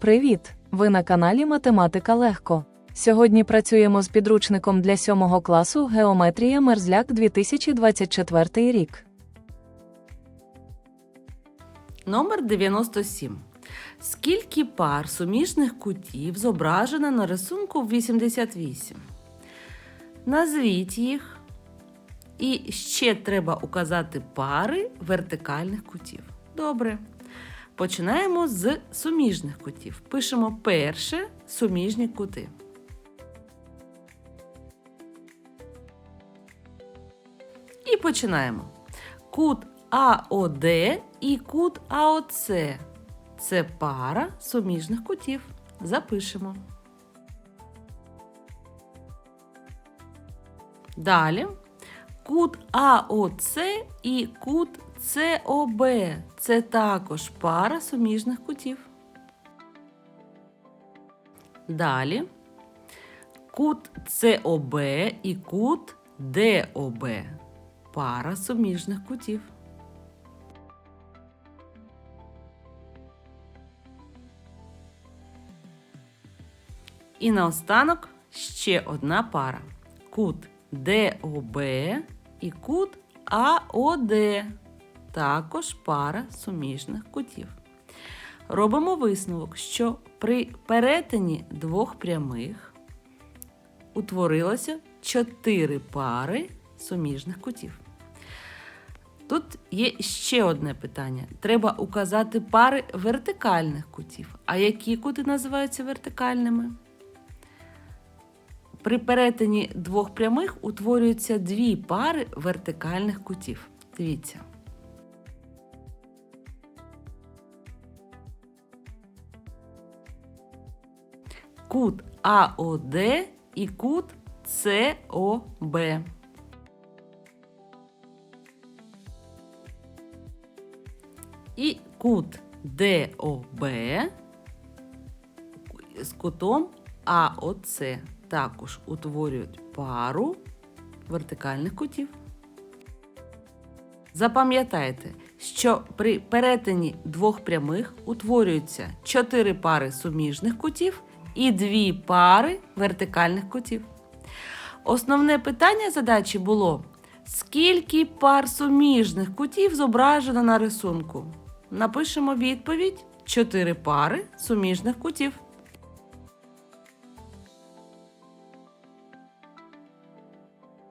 Привіт! Ви на каналі Математика Легко. Сьогодні працюємо з підручником для 7 класу Геометрія Мерзляк 2024 рік. Номер 97. Скільки пар суміжних кутів зображено на рисунку 88? Назвіть їх. І ще треба указати пари вертикальних кутів. Добре. Починаємо з суміжних кутів. Пишемо перше суміжні кути. І починаємо. Кут АОД і кут АОЦ. Це пара суміжних кутів. Запишемо. Далі. Кут АОЦ і кут СОБ. Це також пара суміжних кутів. Далі. Кут СОБ і кут ДОБ. Пара суміжних кутів. І наостанок ще одна пара. Кут ДОБ і кут АОД. Також пара суміжних кутів. Робимо висновок, що при перетині двох прямих утворилося чотири пари суміжних кутів. Тут є ще одне питання. Треба указати пари вертикальних кутів. А які кути називаються вертикальними? При перетині двох прямих утворюються дві пари вертикальних кутів. Дивіться. Кут АОД і кут СОБ. І кут ДОБ з кутом АОЦ також утворюють пару вертикальних кутів. Запам'ятайте, що при перетині двох прямих утворюються чотири пари суміжних кутів і дві пари вертикальних кутів. Основне питання задачі було: скільки пар суміжних кутів зображено на рисунку? Напишемо відповідь: 4 пари суміжних кутів.